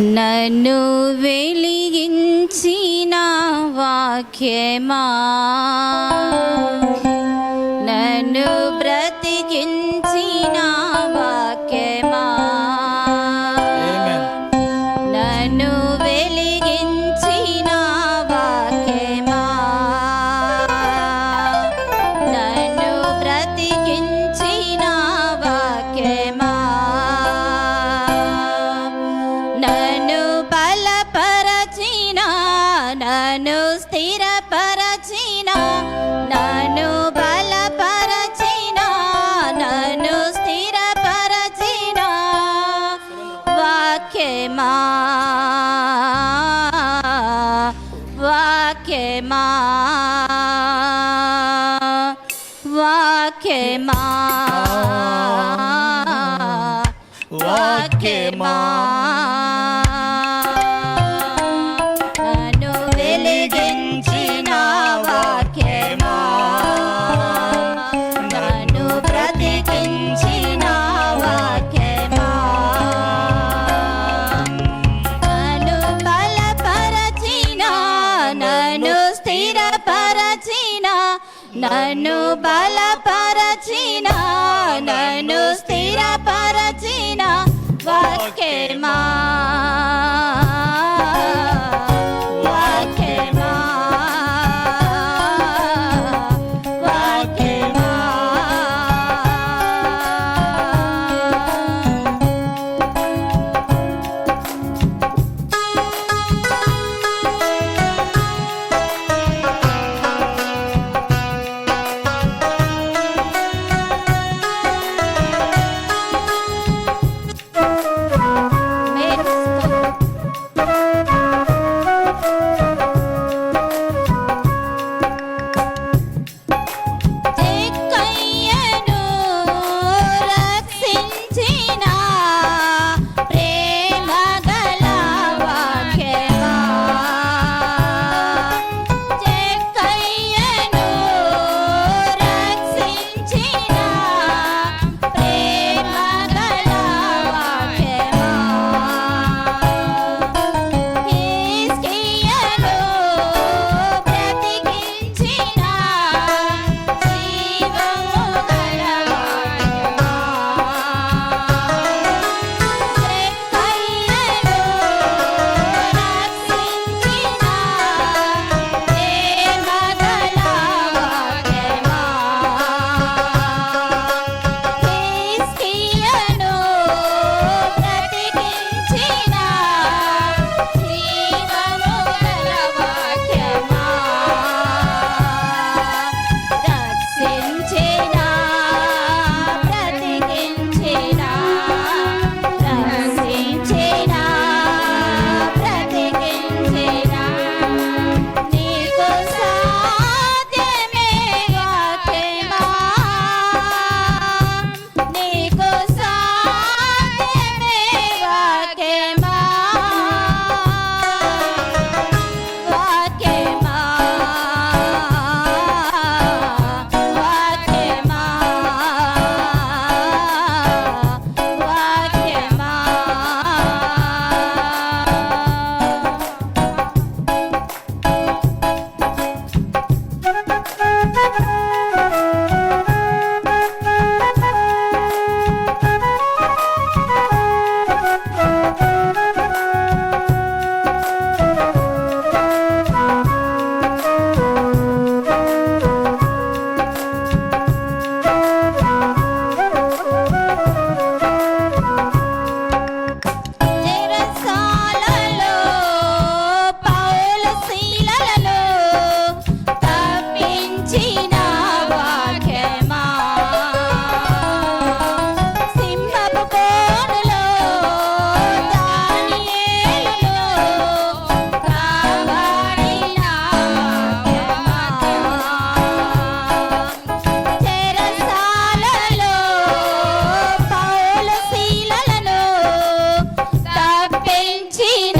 నన్ను వెలిగించిన వాక్యమా? నన్ను బ్రతికించ ma vake ma vake ma vake ma నన్ను బలపరచిన నన్ను స్థిరపరచిన వాక్యమా? serpente